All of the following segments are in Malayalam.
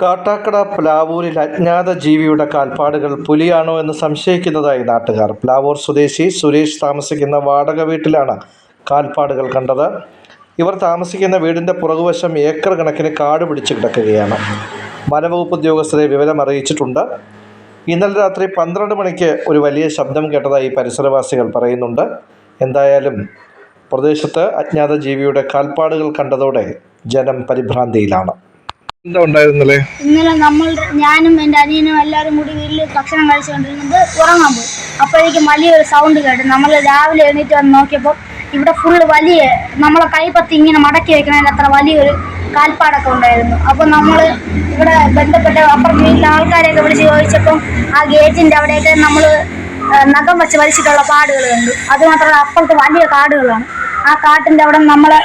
കാട്ടാക്കട പ്ലാവൂരിൽ അജ്ഞാത ജീവിയുടെ കാൽപ്പാടുകൾ പുലിയാണോ എന്ന് സംശയിക്കുന്നതായി നാട്ടുകാർ. പ്ലാവൂർ സ്വദേശി സുരേഷ് താമസിക്കുന്ന വാടക വീട്ടിലാണ് കാൽപ്പാടുകൾ കണ്ടത്. ഇവർ താമസിക്കുന്ന വീടിന്റെ പുറകുവശം ഏക്കർ കണക്കിന് കാട് പിടിച്ച് കിടക്കുകയാണ്. വനവകുപ്പ് ഉദ്യോഗസ്ഥരെ വിവരം അറിയിച്ചിട്ടുണ്ട്. ഇന്നലെ രാത്രി പന്ത്രണ്ട് മണിക്ക് ഒരു വലിയ ശബ്ദം കേട്ടതായി പരിസരവാസികൾ പറയുന്നുണ്ട്. എന്തായാലും പ്രദേശത്ത് അജ്ഞാത ജീവിയുടെ കാൽപ്പാടുകൾ കണ്ടതോടെ ജനം പരിഭ്രാന്തിയിലാണ്. ഇന്നലെ നമ്മൾ ഞാനും എന്റെ അനിയനും എല്ലാവരും കൂടി വീട്ടിൽ ഭക്ഷണം കഴിച്ചുകൊണ്ടിരുന്നത് ഉറങ്ങാൻ പോയി. അപ്പോഴേക്കും വലിയൊരു സൗണ്ട് കേട്ടു. നമ്മൾ രാവിലെ എണീറ്റ് വന്ന് നോക്കിയപ്പോൾ ഇവിടെ ഫുള്ള് വലിയ നമ്മളെ കൈപ്പത്തി ഇങ്ങനെ മടക്കി വെക്കണതിന് അത്ര വലിയൊരു കാൽപ്പാടൊക്കെ ഉണ്ടായിരുന്നു. അപ്പോൾ നമ്മൾ ഇവിടെ ബന്ധപ്പെട്ട അപ്പുറത്ത് വീട്ടിലെ ആൾക്കാരെയൊക്കെ വിളിച്ച് ചോദിച്ചപ്പം ആ ഗേറ്റിന്റെ അവിടെയൊക്കെ നമ്മൾ നഖം വെച്ച് വലിച്ചിട്ടുള്ള പാടുകൾ കണ്ടു. അതുമാത്രമല്ല അപ്പുറത്ത് വലിയ കാടുകളാണ്. ആ കാട്ടിന്റെ അവിടെ നമ്മളെ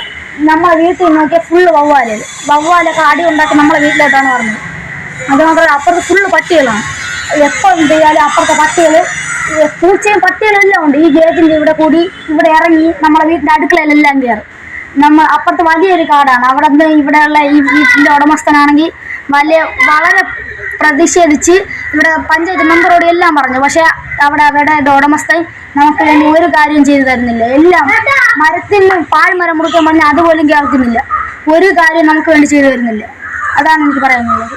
നമ്മളെ വീട്ടിൽ നോക്കിയാൽ ഫുള്ള് വവ്വാലുകൾ വവ്വാലൊക്കെ അടി ഉണ്ടാക്കി നമ്മളെ വീട്ടിലോട്ടാണ് പറഞ്ഞത്. അതുമാത്രമല്ല അപ്പുറത്ത് ഫുള്ള് പട്ടികളാണ്. എപ്പോൾ എന്ത് ചെയ്യാലും അപ്പുറത്തെ പട്ടികൾ പൂച്ചയും പട്ടികളും എല്ലാം ഉണ്ട്. ഈ ഗേറ്റിന്റെ ഇവിടെ കൂടി ഇവിടെ ഇറങ്ങി നമ്മളെ വീട്ടിന്റെ അടുക്കളയിലെല്ലാം കയറും നമ്മൾ അപ്പുറത്ത് വലിയൊരു കാടാണ്. അവിടെ നിന്ന് ഇവിടെയുള്ള ഈ വീട്ടിന്റെ ഉടമസ്ഥനാണെങ്കിൽ വലിയ വളരെ പ്രതിഷേധിച്ച് ഇവിടെ പഞ്ചായത്ത് മെമ്പറോട് എല്ലാം പറഞ്ഞു. പക്ഷേ അവിടെ അവരുടെ ഉടമസ്ഥൻ നമുക്ക് വേണ്ടി ഒരു കാര്യം ചെയ്തു തരുന്നില്ല. എല്ലാം മരത്തിൽ പാഴ്മരം മുറിക്കാൻ പറഞ്ഞാൽ അതുപോലും കേൾക്കുന്നില്ല. ഒരു കാര്യം നമുക്ക് വേണ്ടി ചെയ്തു തരുന്നില്ല. അതാണ് എനിക്ക് പറയാനുള്ളത്.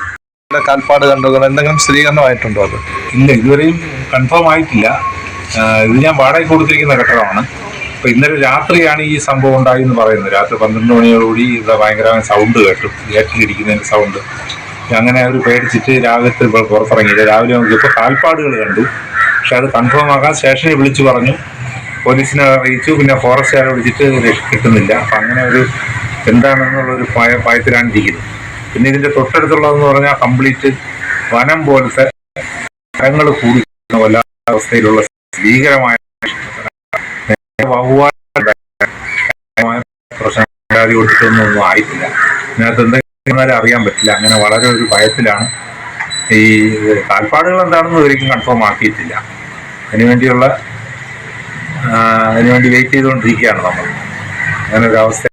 കാൽപ്പാട് കണ്ടത് എന്തെങ്കിലും സ്ഥിരീകരണമായിട്ടുണ്ടോ അത്? ഇല്ല ഇതുവരെയും കൺഫേം ആയിട്ടില്ല. ഇത് ഞാൻ വാടക കൊടുത്തിരിക്കുന്ന കെട്ടിടമാണ് അപ്പൊ ഇന്നലെ രാത്രിയാണ് ഈ സംഭവം ഉണ്ടായി എന്ന് പറയുന്നത്. രാത്രി പന്ത്രണ്ട് മണിയോടുകൂടി ഇവിടെ ഭയങ്കരമായ സൗണ്ട് കേട്ടു. ഗേറ്റിലിരിക്കുന്നതിന്റെ സൗണ്ട് അങ്ങനെ അവർ പേടിച്ചിട്ട് രാവിലെ ഇപ്പോൾ പുറത്തിറങ്ങിയില്ല രാവിലെ നമുക്ക് ഇപ്പോൾ കാൽപ്പാടുകൾ കണ്ടു. പക്ഷെ അത് കൺഫേം ആക്കാൻ സ്റ്റേഷനിൽ വിളിച്ചു പറഞ്ഞു. പോലീസിനെ അറിയിച്ചു. പിന്നെ ഫോറസ്റ്റുകാരെ വിളിച്ചിട്ട് കിട്ടുന്നില്ല. അപ്പം അങ്ങനെ ഒരു എന്താണെന്നുള്ളൊരു ഭയ ഭയത്തിലാണിരിക്കുന്നത് പിന്നെ ഇതിന്റെ തൊട്ടടുത്തുള്ളതെന്ന് പറഞ്ഞാൽ കംപ്ലീറ്റ് വനം പോലത്തെ മരങ്ങൾ കൂടി വല്ലാത്ത അവസ്ഥയിലുള്ള ഭീകരമായ പ്രശ്നം കൊടുത്തിട്ടൊന്നും ആയിട്ടില്ല. ഇതിനകത്ത് എന്തെങ്കിലും അറിയാൻ പറ്റില്ല. അങ്ങനെ വളരെ ഒരു ഭയത്തിലാണ് ഈ കാൽപ്പാടുകൾ എന്താണെന്ന് ഒരിക്കലും കൺഫേം ആക്കിയിട്ടില്ല. അതിനുവേണ്ടിയുള്ള അതിനുവേണ്ടി വെയിറ്റ് ചെയ്തുകൊണ്ടിരിക്കുകയാണ് നമ്മൾ. അങ്ങനെ ഒരു അവസ്ഥ